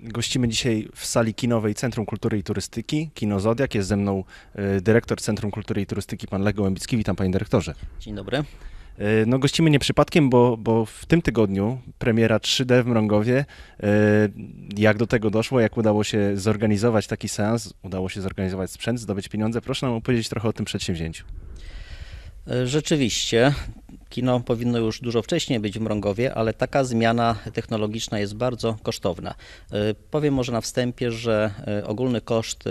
Gościmy dzisiaj w sali kinowej Centrum Kultury i Turystyki, Kino Zodiak. Jest ze mną e, dyrektor Centrum Kultury i Turystyki, pan Lech Gołębicki. Witam panie dyrektorze. Dzień dobry. E, No gościmy nie przypadkiem, bo, bo w tym tygodniu premiera 3D w Mrągowie. E, Jak do tego doszło? Jak udało się zorganizować taki seans? Udało się zorganizować sprzęt, zdobyć pieniądze? Proszę nam opowiedzieć trochę o tym przedsięwzięciu. Rzeczywiście, kino powinno już dużo wcześniej być w Mrągowie, ale taka zmiana technologiczna jest bardzo kosztowna. E, Powiem może na wstępie, że e, ogólny koszt e,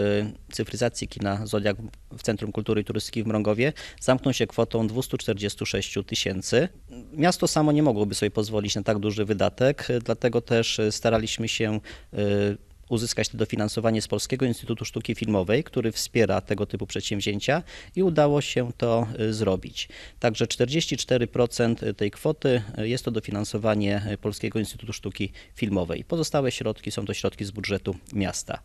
cyfryzacji kina Zodiak w Centrum Kultury i Turystyki w Mrągowie zamknął się kwotą 246 tysięcy. Miasto samo nie mogłoby sobie pozwolić na tak duży wydatek, dlatego też staraliśmy się uzyskać to dofinansowanie z Polskiego Instytutu Sztuki Filmowej, który wspiera tego typu przedsięwzięcia i udało się to y, zrobić. Także 44% tej kwoty y, jest to dofinansowanie y, Polskiego Instytutu Sztuki Filmowej. Pozostałe środki są to środki z budżetu miasta.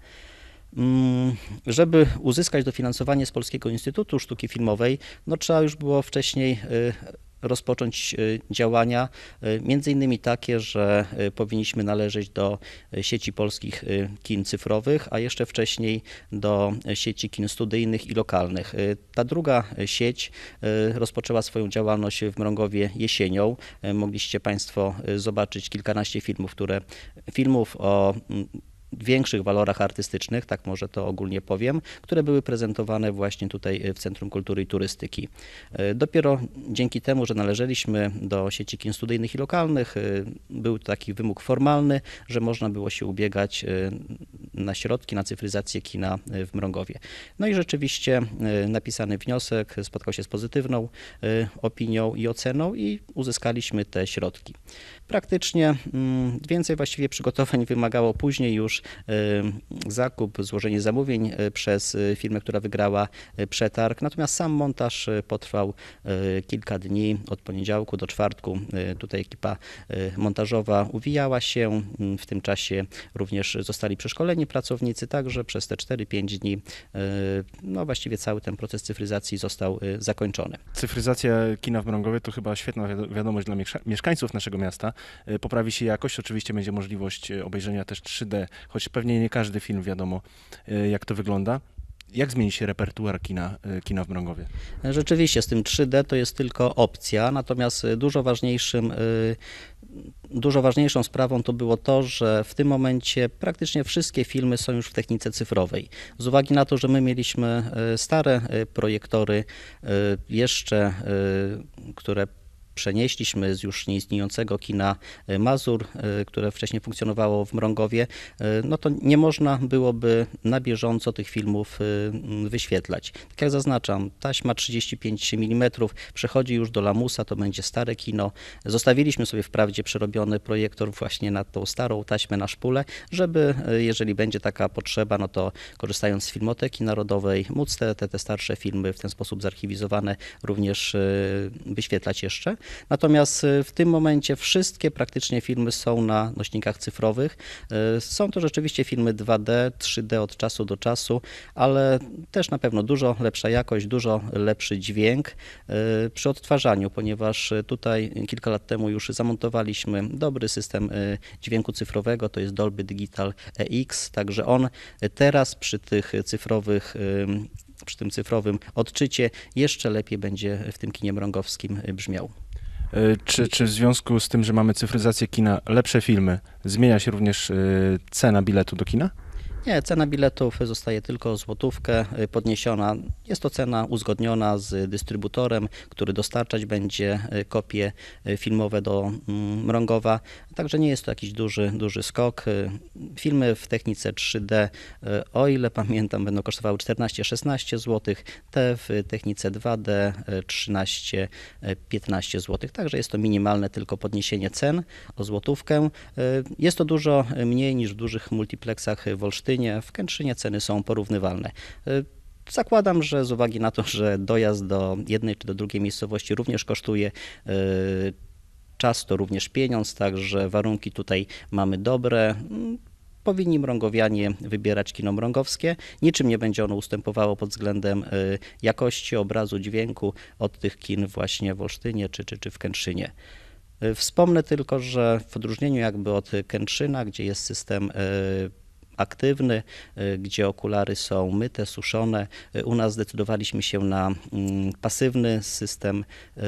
Mm, Żeby uzyskać dofinansowanie z Polskiego Instytutu Sztuki Filmowej, no trzeba już było wcześniej rozpocząć y, działania, y, między innymi takie, że y, powinniśmy należeć do sieci polskich kin cyfrowych, a jeszcze wcześniej do sieci kin studyjnych i lokalnych. Ta druga sieć rozpoczęła swoją działalność w Mrągowie jesienią. Mogliście Państwo zobaczyć kilkanaście filmów, które filmów o większych walorach artystycznych, tak może to ogólnie powiem, które były prezentowane właśnie tutaj w Centrum Kultury i Turystyki. E, Dopiero dzięki temu, że należeliśmy do sieci kin studyjnych i lokalnych, e, był taki wymóg formalny, że można było się ubiegać e, na środki, na cyfryzację kina e, w Mrągowie. No i rzeczywiście e, napisany wniosek spotkał się z pozytywną e, opinią i oceną i uzyskaliśmy te środki. Praktycznie mm, więcej właściwie przygotowań wymagało później już zakup, złożenie zamówień przez firmę, która wygrała przetarg. Natomiast sam montaż potrwał kilka dni, od poniedziałku do czwartku. Tutaj ekipa montażowa uwijała się. Mm, W tym czasie również zostali przeszkoleni pracownicy, także przez te 4-5 dni e, no właściwie cały ten proces cyfryzacji został e, zakończony. Cyfryzacja kina w Mrągowie to chyba świetna wiado- wiadomość dla mieszka- mieszkańców naszego miasta. E, Poprawi się jakość, oczywiście będzie możliwość obejrzenia też 3D, choć pewnie nie każdy film wiadomo, jak to wygląda. Jak zmieni się repertuar kina, e, kina w Mrągowie? Rzeczywiście z tym 3D to jest tylko opcja, natomiast y, dużo ważniejszym y, Dużo ważniejszą sprawą to było to, że w tym momencie praktycznie wszystkie filmy są już w technice cyfrowej. Z uwagi na to, że my mieliśmy y, stare y, projektory, y, jeszcze, y, które przenieśliśmy z już nieistniejącego kina y, Mazur, y, które wcześniej funkcjonowało w Mrągowie, y, no to nie można byłoby na bieżąco tych filmów wyświetlać. Tak jak zaznaczam, taśma 35 mm przechodzi już do lamusa, to będzie stare kino. Zostawiliśmy sobie wprawdzie przerobiony projektor właśnie na tą starą taśmę na szpulę, żeby jeżeli będzie taka potrzeba, no to korzystając z Filmoteki Narodowej, móc te, te, te starsze filmy w ten sposób zarchiwizowane również wyświetlać jeszcze. Natomiast y, w tym momencie wszystkie praktycznie filmy są na nośnikach cyfrowych. Y, Są to rzeczywiście filmy 2D, 3D od czasu do czasu, ale też na pewno dużo lepsza jakość, dużo lepszy dźwięk y, przy odtwarzaniu, ponieważ tutaj kilka lat temu już zamontowaliśmy dobry system dźwięku cyfrowego, to jest Dolby Digital EX, także on teraz przy tych cyfrowych przy tym cyfrowym odczycie jeszcze lepiej będzie w tym kinie mrągowskim brzmiał. E, Czy, czy w związku z tym, że mamy cyfryzację kina, lepsze filmy, zmienia się również e, cena biletu do kina? Nie, cena biletów zostaje tylko złotówkę y, podniesiona. Jest to cena uzgodniona z dystrybutorem, który dostarczać będzie y, kopie y, filmowe do mm, Mrągowa. Także nie jest to jakiś duży, duży skok. Filmy w technice 3D, y, o ile pamiętam, będą kosztowały 14-16 zł, te w technice 2D y, 13-15 zł. Także jest to minimalne tylko podniesienie cen o złotówkę. Jest to dużo mniej niż w dużych multiplexach w Olsztynie. W Kętrzynie ceny są porównywalne. Y, Zakładam, że z uwagi na to, że dojazd do jednej czy do drugiej miejscowości również kosztuje y, czas, to również pieniądz, także warunki tutaj mamy dobre. Mm, Powinni mrągowianie wybierać kino mrągowskie. Niczym nie będzie ono ustępowało pod względem y, jakości obrazu, dźwięku od tych kin właśnie w Olsztynie czy, czy, czy w Kętrzynie. Wspomnę tylko, że w odróżnieniu jakby od Kętrzyna, gdzie jest system aktywny, e, gdzie okulary są myte, suszone, e, u nas zdecydowaliśmy się na mm, pasywny system e,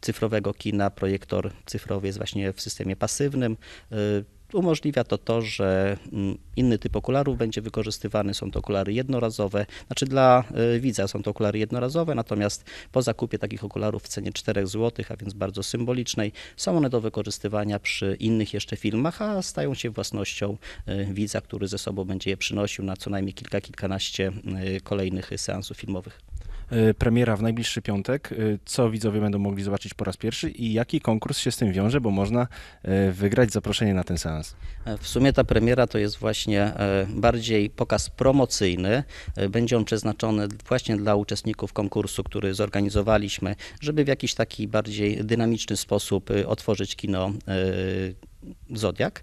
cyfrowego kina. Projektor cyfrowy jest właśnie w systemie pasywnym. Umożliwia to to, że mm, inny typ okularów będzie wykorzystywany. Są to okulary jednorazowe, znaczy dla e, widza są to okulary jednorazowe, natomiast po zakupie takich okularów w cenie 4 zł, a więc bardzo symbolicznej, są one do wykorzystywania przy innych jeszcze filmach, a stają się własnością e, widza, który ze sobą będzie je przynosił na co najmniej kilka, kilkanaście e, kolejnych seansów filmowych. E, Premiera w najbliższy piątek. E, Co widzowie będą mogli zobaczyć po raz pierwszy i jaki konkurs się z tym wiąże, bo można e, wygrać zaproszenie na ten seans. W sumie ta premiera to jest właśnie bardziej pokaz promocyjny. Będzie on przeznaczony właśnie dla uczestników konkursu, który zorganizowaliśmy, żeby w jakiś taki bardziej dynamiczny sposób otworzyć kino Zodiak.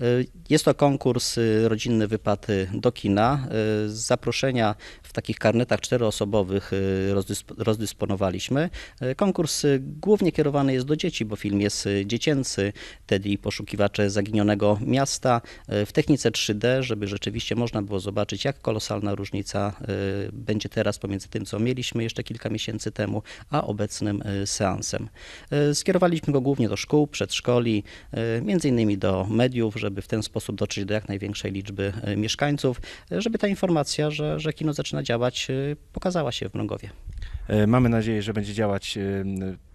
E, Jest to konkurs e, rodzinny wypad e, do kina. Z zaproszenia w takich karnetach czteroosobowych rozdysp- rozdysponowaliśmy. Konkurs głównie kierowany jest do dzieci, bo film jest dziecięcy. Teddy i poszukiwacze zaginionego miasta w technice 3D, żeby rzeczywiście można było zobaczyć, jak kolosalna różnica będzie teraz pomiędzy tym, co mieliśmy jeszcze kilka miesięcy temu, a obecnym seansem. Skierowaliśmy go głównie do szkół, przedszkoli, e, między innymi do mediów, żeby w ten sposób dotrzeć do jak największej liczby e, mieszkańców, żeby ta informacja, że, że kino zaczyna działać, e, pokazała się w Mrągowie. E, Mamy nadzieję, że będzie działać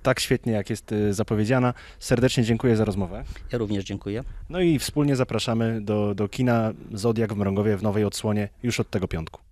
tak świetnie, jak jest zapowiedziana. Serdecznie dziękuję za rozmowę. Ja również dziękuję. No i wspólnie zapraszamy do, do kina Zodiak w Mrągowie w nowej odsłonie już od tego piątku.